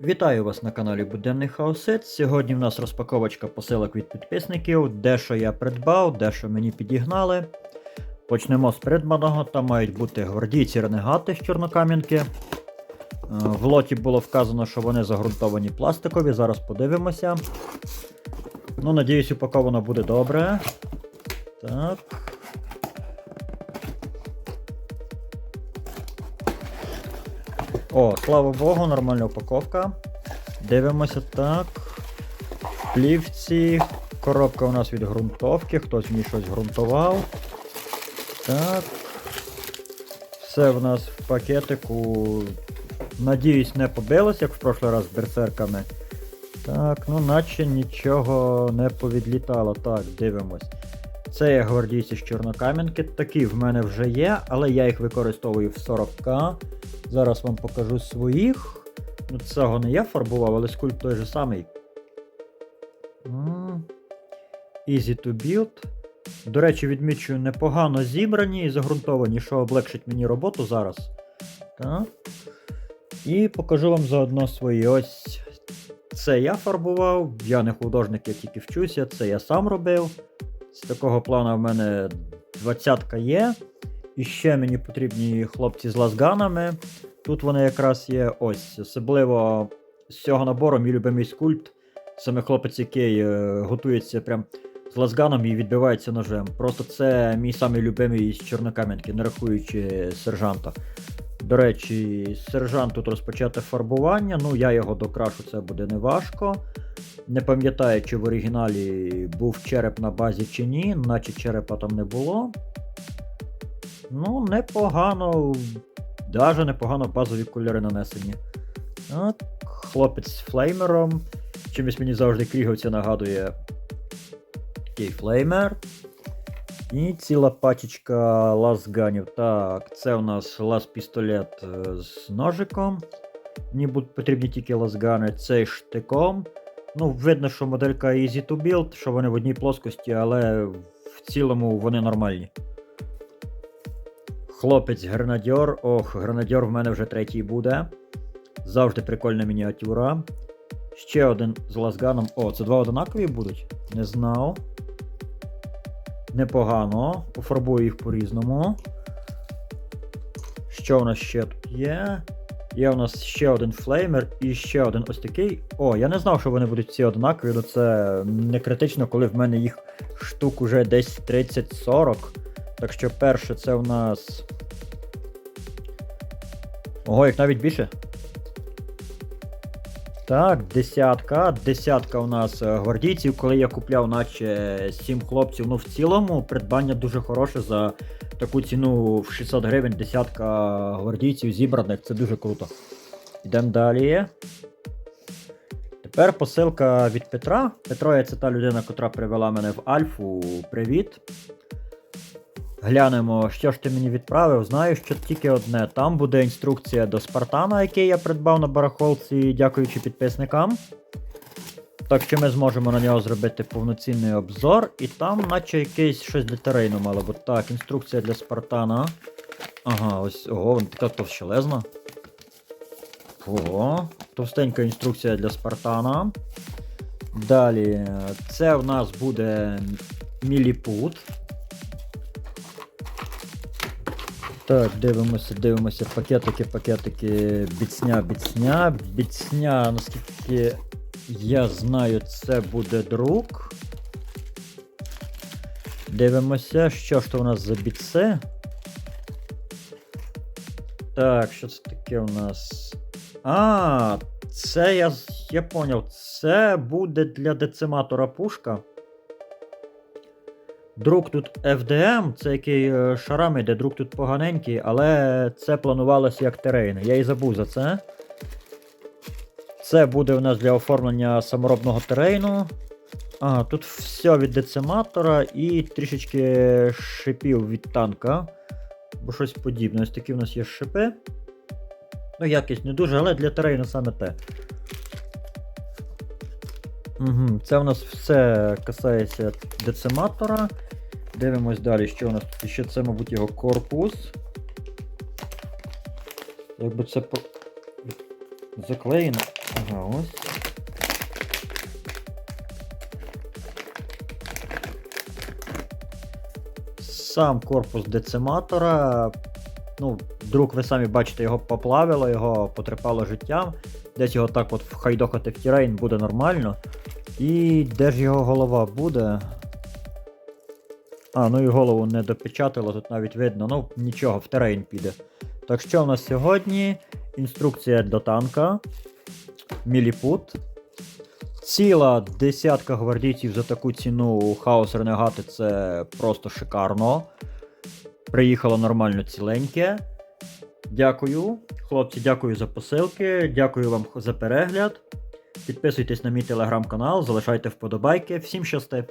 Вітаю вас на каналі Буденний Хаосет. Сьогодні в нас розпаковочка посилок від підписників, дещо я придбав, дещо мені підігнали. Почнемо з придбаного. Там мають бути гвардійці ренегати з Чорнокам'янки. Е, В лоті було вказано, що вони загрунтовані пластикові. Зараз подивимося. Ну, надіюсь, упаковано буде добре. Так. О, слава Богу, нормальна упаковка. Дивимося так. Плівці. Коробка у нас від ґрунтовки, хтось мені щось ґрунтував. Так. Все в нас в пакетику. Надіюсь, не побилось, як в прошлий раз з берсерками. Так, ну наче нічого не повідлітало. Так, дивимось. Це є гвардійці з Чорнокам'янки. Такі в мене вже є, але я їх використовую в 40к. Зараз вам покажу своїх. Ну, цього не я фарбував, але скульп той же самий. Easy to build. До речі, відмічую, непогано зібрані і загрунтовані, що облегшить мені роботу зараз. Так. І покажу вам заодно свої. Ось це я фарбував, я не художник, я тільки вчуся, це я сам робив. З такого плану в мене двадцятка є. І ще мені потрібні хлопці з лазганами. Тут вони якраз є ось. Особливо з цього набору мій любимий скульпт. Саме хлопець, який е, готується прям з лазганом і відбивається ножем. Просто це мій самий любимий з Чорнокам'янки, не рахуючи сержанта. До речі, сержант тут розпочати фарбування. Ну, я його докрашу, це буде неважко. Не пам'ятаю, чи в оригіналі був череп на базі чи ні, наче черепа там не було. Ну, непогано. Даже непогано базові кольори нанесені. От, хлопець з флеймером. Чимось мені завжди кріговця нагадує такий флеймер. І ціла пачечка лазганів. Так, це у нас лаз-пістолет е, з ножиком. Мені будуть потрібні тільки лазгани. Цей штиком. Ну, видно, що моделька Easy to build, що вони в одній плоскості, але в цілому вони нормальні. Хлопець гренадьор. Ох, гренадьор в мене вже третій буде. Завжди прикольна мініатюра. Ще один з лазганом. О, це два одинакові будуть? Не знав. Непогано. Пофарбую їх по-різному. Що у нас ще тут є? Є у нас ще один флеймер і ще один ось такий. О, я не знав, що вони будуть всі однакові, але це не критично, коли в мене їх штук уже десь 30-40. Так що перше це у нас. Ого, як навіть більше. Так, десятка. Десятка у нас е, гвардійців. Коли я купляв, наче 7 хлопців. Ну, в цілому, придбання дуже хороше за таку ціну в 600 гривень. Десятка гвардійців зібраних. Це дуже круто. Йдемо далі. Тепер посилка від Петра. Петро це та людина, котра привела мене в Альфу. Привіт. Глянемо, що ж ти мені відправив. Знаю, що тільки одне. Там буде інструкція до Спартана, який я придбав на барахолці, дякуючи підписникам. Так що ми зможемо на нього зробити повноцінний обзор. І там, наче якесь щось для терейну мало бути. Так, інструкція для Спартана. Ага, ось ого, вона така товщелезна. Ого, товстенька інструкція для Спартана. Далі, це в нас буде міліпут. Так, дивимося, дивимося, пакетики, пакетики, біцня, біцня, біцня, наскільки я знаю, це буде друк. Дивимося, що ж то у нас за біце. Так, що це таке у нас? А, це я, я поняв, це буде для дециматора пушка. Друк тут FDM, це який е, шарами йде, друк тут поганенький, але це планувалося як терейн. Я і забув за це. Це буде у нас для оформлення саморобного терейну. А, тут все від дециматора і трішечки шипів від танка. Бо щось подібне. Ось такі в нас є шипи. Ну, якість не дуже, але для терейну саме те. Угу, це у нас все касається дециматора. Дивимось далі, що у нас тут ще це, мабуть, його корпус. Якби це по- Заклеєно. Ага, ось. Сам корпус дециматора. Ну, друг, ви самі бачите, його поплавило, його потрепало життям. Десь його так от вхайдохати в тірейн буде нормально. І де ж його голова буде? А, ну і голову не допечатало, тут навіть видно. Ну, нічого, в терейн піде. Так що у нас сьогодні? Інструкція до танка. Міліпут. Ціла десятка гвардійців за таку ціну хаос ренегати це просто шикарно. Приїхало нормально ціленьке. Дякую. Хлопці, дякую за посилки. Дякую вам за перегляд. Підписуйтесь на мій телеграм-канал, залишайте вподобайки. Всім щасти!